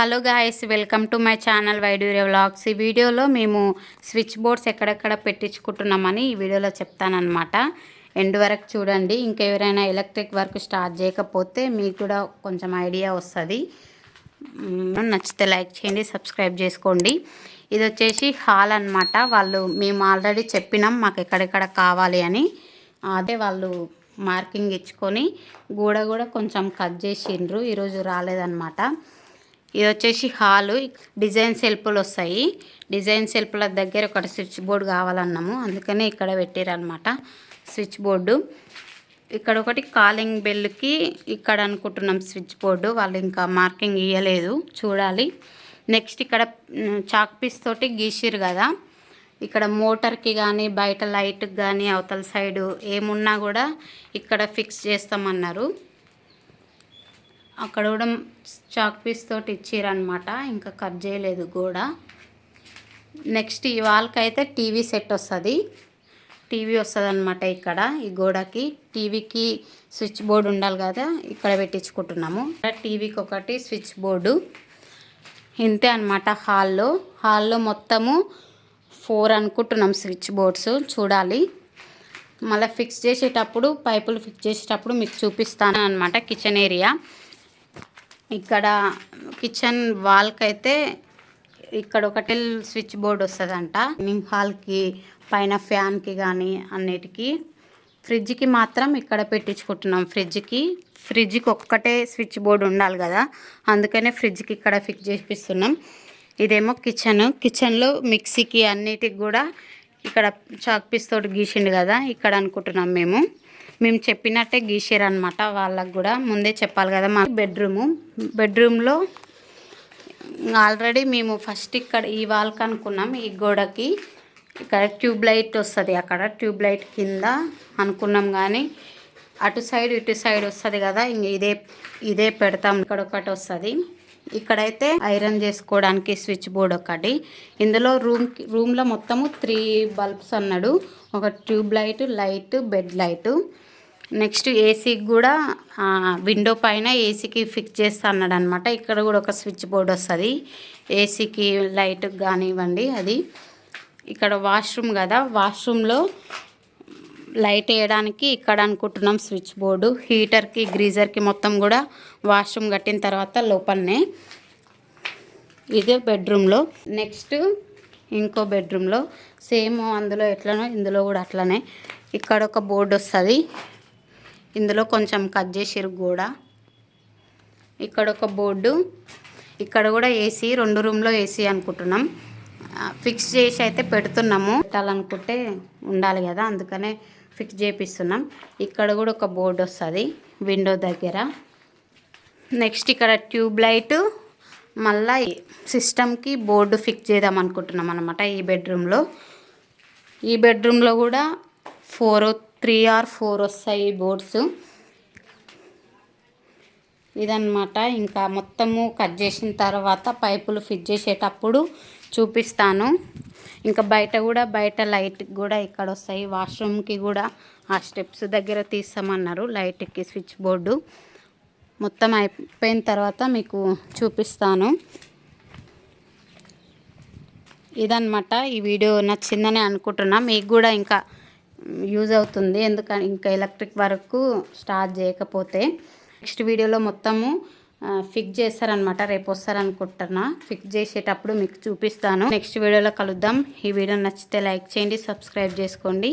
Hello guys welcome to my channel Vaidurya vlogs ఈ వీడియోలో మేము స్విచ్ బోర్డ్స్ ఎక్కడెక్కడ పెట్టించుకుంటున్నామని ఈ వీడియోలో చెప్తానమాట ఎండ్ వరకు చూడండి. ఇంకా ఎవరైనా ఎలక్ట్రిక్ వర్క్ స్టార్ట్ చేయకపోతే మీకు కూడా కొంచెం ఐడియా వస్తుంది. నచ్చితే లైక్ చేయండి సబ్స్క్రైబ్ చేసుకోండి. ఇది వచ్చేసి హాల్ అన్నమాట. వాళ్ళు మేము ఆల్రెడీ చెప్పినాం మాకు ఎక్కడెక్కడ కావాలి అని. అదే వాళ్ళు మార్కింగ్ ఇచ్చుకొని గోడ కూడా కొంచెం కట్ చేసిండ్రు. ఈరోజు రాలేదన్నమాట. ఇది వచ్చేసి హాలు. డిజైన్ సెల్ఫ్లు వస్తాయి. డిజైన్ సెల్ఫ్ల దగ్గర ఒకటి స్విచ్ బోర్డు కావాలన్నాము. అందుకనే ఇక్కడ పెట్టారనమాట స్విచ్ బోర్డు. ఇక్కడ ఒకటి కాలింగ్ బెల్కి ఇక్కడ అనుకుంటున్నాం స్విచ్ బోర్డు. వాళ్ళు ఇంకా మార్కింగ్ ఇవ్వలేదు చూడాలి. నెక్స్ట్ ఇక్కడ చాక్ పీస్ తోటి గీసిరు కదా. ఇక్కడ మోటార్కి కానీ బయట లైట్కి కానీ అవతల సైడు ఏమున్నా కూడా ఇక్కడ ఫిక్స్ చేస్తామన్నారు. అక్కడ కూడా చాక్ పీస్ తోటి ఇచ్చిరనమాట ఇంకా కట్ చేయలేదు గోడ. నెక్స్ట్ ఈ వాల్కి అయితే టీవీ సెట్ వస్తుంది. టీవీ వస్తుంది అనమాట ఇక్కడ ఈ గోడకి. టీవీకి స్విచ్ బోర్డు ఉండాలి కదా ఇక్కడ పెట్టించుకుంటున్నాము. టీవీకి ఒకటి స్విచ్ బోర్డు. ఇంతే అనమాట హాల్లో. హాల్లో మొత్తము ఫోర్ అనుకుంటున్నాం స్విచ్ బోర్డ్స్ చూడాలి. మళ్ళీ ఫిక్స్ చేసేటప్పుడు పైపులు ఫిక్స్ చేసేటప్పుడు మీకు చూపిస్తాను అనమాట కిచెన్ ఏరియా. ఇక్కడ కిచెన్ వాల్కి అయితే ఇక్కడ ఒకటి స్విచ్ బోర్డ్ వస్తుందంట. లివింగ్ హాల్కి పైన ఫ్యాన్కి కానీ అన్నిటికీ. ఫ్రిడ్జ్కి మాత్రం ఇక్కడ పెట్టించుకుంటున్నాం. ఫ్రిడ్జ్కి ఫ్రిడ్జ్కి ఒక్కటే స్విచ్ బోర్డు ఉండాలి కదా. అందుకనే ఫ్రిడ్జ్కి ఇక్కడ ఫిక్స్ చేపిస్తున్నాం. ఇదేమో కిచెన్. కిచెన్లో మిక్సీకి అన్నిటికి కూడా ఇక్కడ చాక్ పీస్ తోటి గీసిండు కదా. ఇక్కడ అనుకుంటున్నాం మేము. మేము చెప్పినట్టే గీసారు అనమాట వాళ్ళకు కూడా ముందే చెప్పాలి కదా మా బెడ్రూము. బెడ్రూమ్లో ఆల్రెడీ మేము ఫస్ట్ ఇక్కడ ఈ వాల్కి అనుకున్నాం ఈ గోడకి. ఇక్కడ ట్యూబ్ లైట్ వస్తుంది అక్కడ ట్యూబ్ లైట్ కింద అనుకున్నాం కానీ అటు సైడ్ ఇటు సైడ్ వస్తుంది కదా ఇంక ఇదే ఇదే పెడతాం. ఇక్కడ ఒకటి వస్తుంది. ఇక్కడైతే ఐరన్ చేసుకోవడానికి స్విచ్ బోర్డ్ ఒకటి. ఇందులో రూమ్ రూమ్లో మొత్తము త్రీ బల్బ్స్ అన్నాడు. ఒక tube light light bed light. Next ఏసీకి కూడా విండో పైన ఏసీకి ఫిక్స్ చేస్తా అన్నాడు అనమాట ఇక్కడ కూడా ఒక స్విచ్ బోర్డ్ వస్తుంది. ఏసీకి లైట్ కానివ్వండి అది. ఇక్కడ వాష్రూమ్ కదా వాష్రూమ్లో లైట్ వేయడానికి ఇక్కడ అనుకుంటున్నాం స్విచ్ బోర్డు. హీటర్కి గ్రీజర్కి మొత్తం కూడా వాష్రూమ్ కట్టిన తర్వాత లోపలనే. ఇదే బెడ్రూమ్లో. నెక్స్ట్ ఇంకో బెడ్రూమ్లో. సేమ్ అందులో ఎట్లనో ఇందులో కూడా అట్లనే. ఇక్కడ ఒక బోర్డు వస్తుంది. ఇందులో కొంచెం కట్ చేసిరు కూడా. ఇక్కడ ఒక బోర్డు. ఇక్కడ కూడా ఏసీ రెండు రూమ్లో ఏసీ అనుకుంటున్నాం. ఫిక్స్ చేసి అయితే పెడుతున్నాము. పెట్టాలనుకుంటే ఉండాలి కదా అందుకనే ఫిక్స్ చేపిస్తున్నాం. ఇక్కడ కూడా ఒక బోర్డు వస్తుంది విండో దగ్గర. నెక్స్ట్ ఇక్కడ ట్యూబ్ లైట్ మళ్ళా సిస్టమ్కి బోర్డు ఫిక్స్ చేద్దాం అనుకుంటున్నాం అనమాట ఈ బెడ్రూమ్లో ఈ బెడ్రూమ్లో కూడా ఫోర్ త్రీ ఆర్ ఫోర్ వస్తాయి బోర్డ్స్. ఇదన్నమాట. ఇంకా మొత్తము కట్ చేసిన తర్వాత పైపులు ఫిట్ చేసేటప్పుడు చూపిస్తాను. ఇంకా బయట కూడా బయట లైట్ కూడా ఇక్కడ వస్తాయి. వాష్రూమ్కి కూడా ఆ స్టెప్స్ దగ్గర తీస్తామన్నారు. లైట్కి స్విచ్ బోర్డు మొత్తం అయిపోయిన తర్వాత మీకు చూపిస్తాను. ఇదన్నమాట. ఈ వీడియో నచ్చిందని అనుకుంటున్నా. మీకు కూడా ఇంకా యూజ్ అవుతుంది. ఎందుకంటే ఇంకా ఎలక్ట్రిక్ వరకు స్టార్ట్ చేయకపోతే నెక్స్ట్ వీడియోలో మొత్తము ఫిక్స్ చేస్తారనమాట రేపు వస్తారనుకుంటున్నా. ఫిక్స్ చేసేటప్పుడు మీకు చూపిస్తాను. నెక్స్ట్ వీడియోలో కలుద్దాం. ఈ వీడియో నచ్చితే లైక్ చేయండి సబ్స్క్రైబ్ చేసుకోండి.